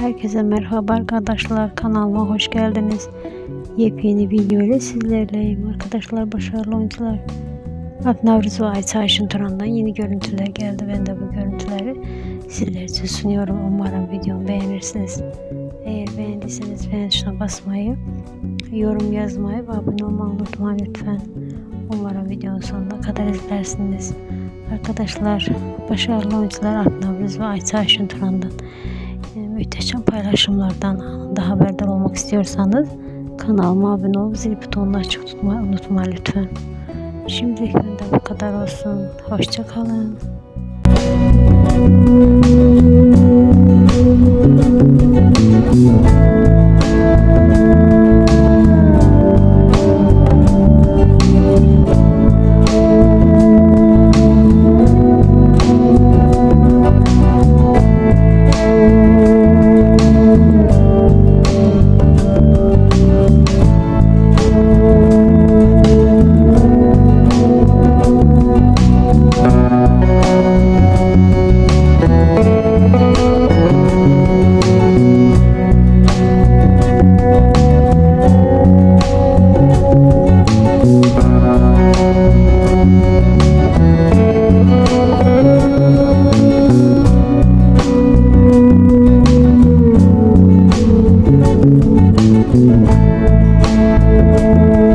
Herkese merhaba arkadaşlar kanalıma hoş geldiniz. Yepyeni video ile sizlerleyim arkadaşlar başarılı oyuncular. Alp Navruz ve Ayça Ayşin Turan'dan yeni görüntüler geldi. Ben de bu görüntüleri sizler için sunuyorum. Umarım videomu beğenirsiniz. Eğer beğendiyseniz beğen tuşuna basmayı, yorum yazmayı ve abone olmayı unutmayın lütfen. Umarım videonun sonuna kadar izlersiniz. Arkadaşlar başarılı oyuncular Alp Navruz ve Ayça Ayşin Turan'dan paylaşımlardan anında haberdar olmak istiyorsanız kanalıma abone olup zil butonunu açık tutmayı unutmayın lütfen. Şimdilik benden bu kadar olsun. Hoşça kalın. Thank you.